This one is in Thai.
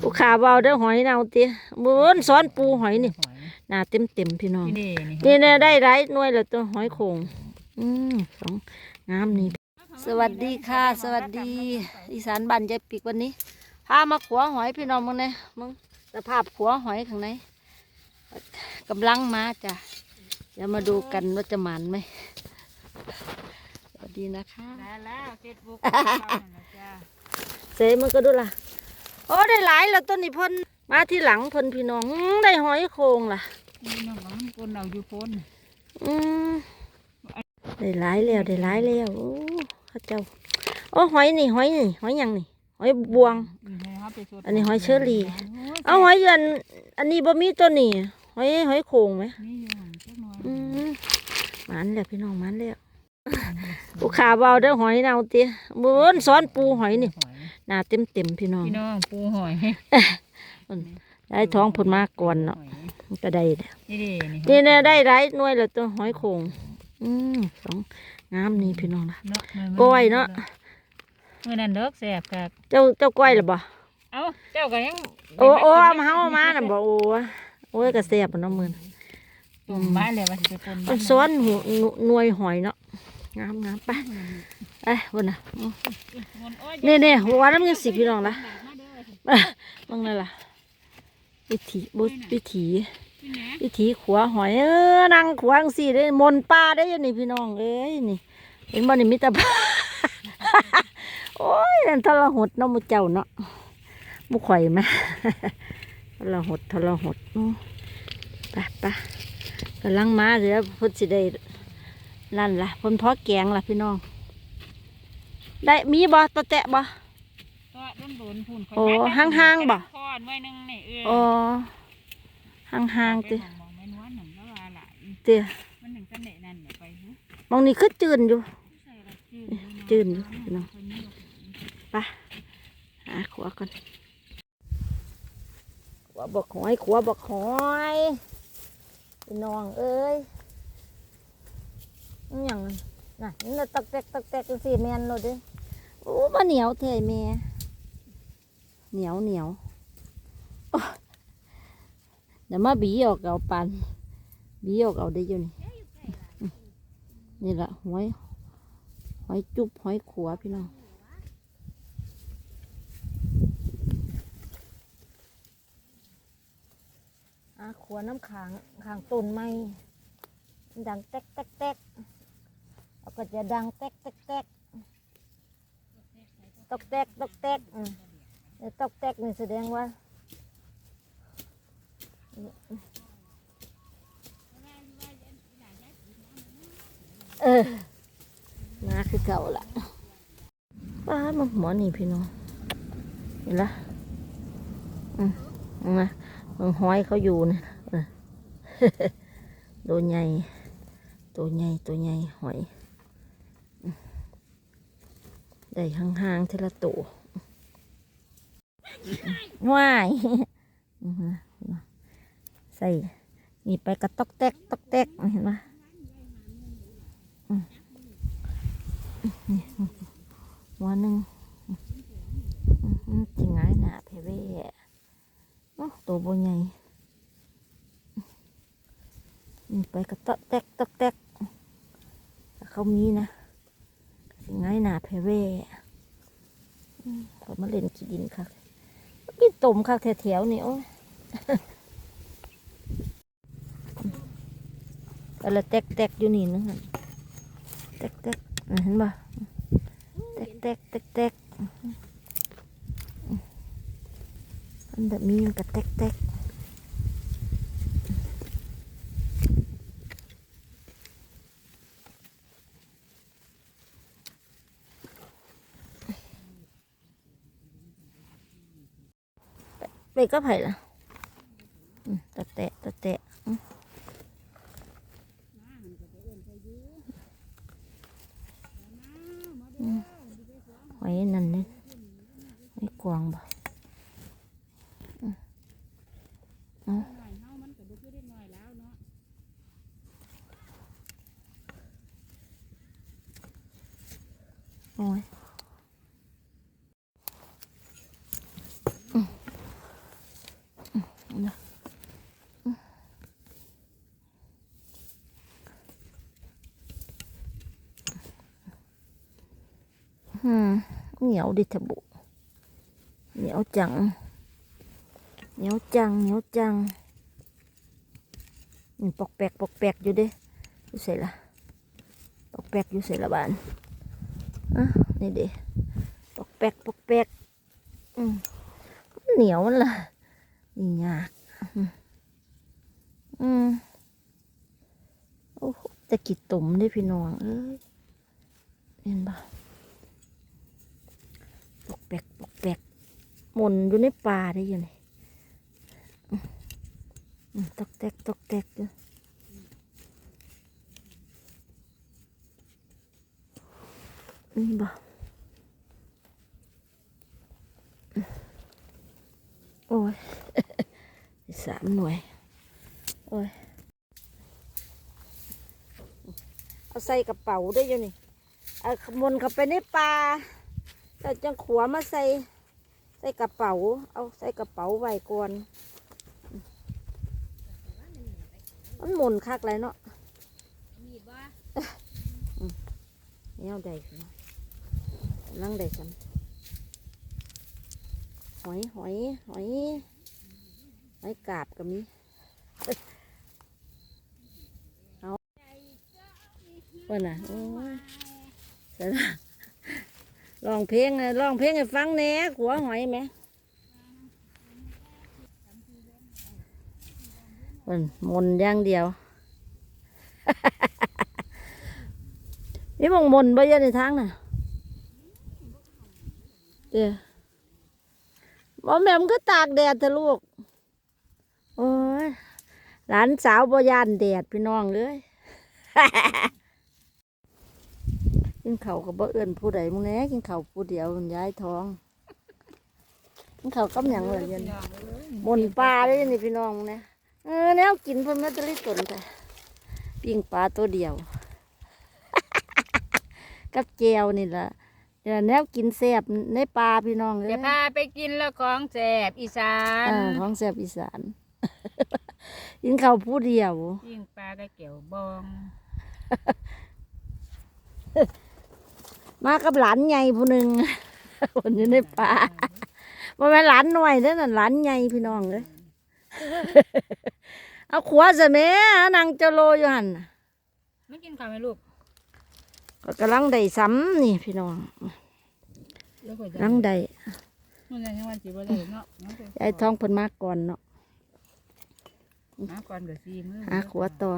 ปูขาเบาเด้อหอยเนาเตี้ยมือนซ้อนปูหอยนี่หอยหน้าเต็มเต็มๆพี่น้องนี่นี่นี่เนี่ยได้หลายหน่วยแล้วตัวหอยโขงอืมสองงามนี่ สวัสดีค่ะ สวัสดี อีสานบ้านยายปีกวันนี้พามาขัวหอยพี่น้องมึงเนี่ยมึงสภาพขัวหอยข้างในกำลังมาจ้ะเดี๋ยวมาดูกันว่าจะหมันไหมสวัสดีนะคะได้แล้วเฟซบุ๊กจ้าเสมันก็ดูล่ะ โอ้ได้หลายแล้วต้นนี้เพ่นมาที่หลังเพ่นพี่น้องอื้อได้หอยโขงล่ะนี่น้องน้องคนเอาอยู่พ้นอืมได้หลายแล้วได้หลายแล้วโอ้เข้าเจ้าโอ้หอยนี่หอยนี่หอยหยังนี่หอยบวง อันนี้หอยเชอรี่เอาหอยยันอันนี้บ่มีตัวนี้หอยหอยโขงไหมนี่อยู่ห่างจักหน่อยอืมหมันแล้วพี่น้องหมันแล้วปูขาเบาเด้อหอยเนาเตี้ยมือนซ้อนปูหอยนี่ หอยหน้าเต็มเต็มๆพี่น้องพี่น้องปูหอยได้ท้องผลมาก่อนเนาะหอยมันก็ได้แล้วนี่ดินี่เนี่ยได้หลายหน่วยแล้วตัวหอยโขงอืมสองงามนี่พี่น้องล่ะเนาะกล้วยเนาะเมื่อนั้นเด็กแสบครับเจ้าเจ้าก้อยหรือบ่เอ้าเจ้าก็ยังโอ้โอ้เอามาเฮาเอามาน่ะบ่โอ้โอ้ยก็แซ่บอะเนาะมื้อนี้ตุ่มบ้านเลยว่าสิไปปนมันซ้อนหูหนหน่วยหอยเนาะงามงามไป ไปบ่น่ะอืมนี่นี่หัวน้ำยังสิพี่น้องล่ะมึงนั่นล่ะวิถีบุวิถีวิถีขัวหอยเออนั่งขวางสิได้มนต์ป่าได้อยังนี่พี่น้องเอ้ยนี่เห็นบ่นี่มิตรภาพโอ้ยนั่นทรหดเนาะหมูเจ้าเนาะหมูข่อยไหมทรหดทรหดอื้อไปไปกำลังมาเดี๋ยวเพุ่นสิได้นั่นล่ะเพุ่นเพาะแกงล่ะพี่น้อง ได้มีบ่ตะแตะบ่ก็โดนโดนพุ่นโอ้ห่างๆบ่คอนไว้นึงนี่เอออ๋อห่างๆติไปมองแม่นวลนั่นแล้วว่าล่ะเตี้ยมันถึงกันเนนั่นเดี๋ยวไปหูมองนี่คือจืนอยู่ใส่ละจืดจืดอยู่พี่น้องไปหาขวาก่อนขวาบอกหอยขวาบอกหอยพี่น้องเอ้ยอหย่างนั้นน่ะนี่น่ะตักแตกตักแตกจังสี่แมนโลดเด้ โอ้มาเหนียวเทแม่เหนียวเหนียวเดี๋ยวมาบีออกเอาปันบีออกเอาได้อยู่นี่นี่ละหอยหอยจุบหอยขวาพี่น้องอาขวน้ำขางขางต้นไม้ดังแตกแตกแตกแล้วก็จะดังแตกแตกแตก ตอกแตกตอกแตกอืมแล้วตอกแตกนี่แสดงว่าเออมาคือเก่าละป้ามันหมอนี่พี่น้องเห็นละอืมเอามามันห้อยเขาอยู่นะเออตัวใหญ่ตัวใหญ่ตัวใหญ่หอยอืม ได้ห่างๆเทละตัวว้ายอือฮึใส่ นี่ไปกระตอกแตกตอกแตกเห็นไหมอืมนี่หัวหนึ่งอืมอืมจิงไงหนาเพเว่โอ้ตัวบใหญ่นี่ไปกระเตาะแตกตอกแตกถ้าเขามีนะ สิง่ายหนาเพเว่อืมเขามาเล่นขี้ดินค่ะกินตุ่มค่ะแถวๆนี่โอ้ยแต่ละแตกแตกๆอยู่นี่นึงแตกแตกๆเห็นป่ะแตกแตกแตกแตกๆมันแบบมีมันกระแตกแไปก็ไผ่ละอืมตะแตะตะแตะอืมอืมหอยนั่นนี่หอยกวางบ่โอ้ยอืม เหนียวดิทบุ เหนียวจัง เหนียวจัง เหนียวจังอืมปอกแปกปอกแปกอยู่เด้อยู่ใส่ละปอกแปกอยู่ใส่ละบานอะนี่เด้ปอกแปกปอกแปกอืมเหนียวมันละนี่ยากอืมอืมโอ้โหแต่กิดตุ่มได้พี่น้องเอ้ยเห็นปะปอกแปกปอกแปก หมุนอยู่ในป่าได้ยังไงตอกแตกตอกแตกอยู่นี่บ่โอ้ยสามหน่วย โอ้ย เอาใส่กระเป๋าได้ยังนี่เอาขมนเข้าไปในป่าแล้วจังขัวมาใส่ ใส่กระเป๋า เอาใส่กระเป๋าไว้ก่อน มันหมุนคักเลยเนาะมีบ่เนี่ยได้ขึ้นมานั่งได้กันหอยหอยหอยหอยกาบก็มีเอาเพื่อนน่ะโอ้ยเสร็จละ ลองเพลงเลยลองเพลงให้ฟังแหน่ขัวหอยไหมเพิ่นมนอย่างเดียวนี่มองมนบ่เยอะในทางน่ะเดี๋ยวบ่แม่มนก็ตากแดดเถอะลูก โอ้ยหลานสาวบ่ยานแดดพี่น้องเลย กินข้าวกับบ่เอื้อนผู้ใดมึงแหน่กินข้าวผู้เดียวมันย้ายท้องกินข้าวกับหยังเลยยันบนปลาเลยนี่พี่น้องมึงแหน่เออแนวกินเพิ่นมาแตะลิตนแต่ปิ้งปลาตัวเดียว กับเจวนี่ล่ะเดี๋ยวแนวกินแซ่บในปลาพี่น้องเลยจะพาไปกินแล้วของแซ่บอีสานอ่าของแซ่บอีสานกินข้าวผู้เดียวยิ่งปลากระเกี่ยวบอง มากับหลานใหญ่ผู้หนึ่งคนอยู่ในป่าว่าแม่นหลานหน่อยเด้อน่ะหลานใหญ่พี่น้องเลยเอาขวาซะแม่นางเจโลอยู่หันน่ะไม่กินข้าวไหมลูกก็กำลังได้ซ้ำนี่พี่น้องแล้วก็กำลังได้มันยังวันสิบ่ได้เนาะยายท้องเพิ่นมาก่อนเนาะมาก่อนก็ซีมือหาขวาต่อ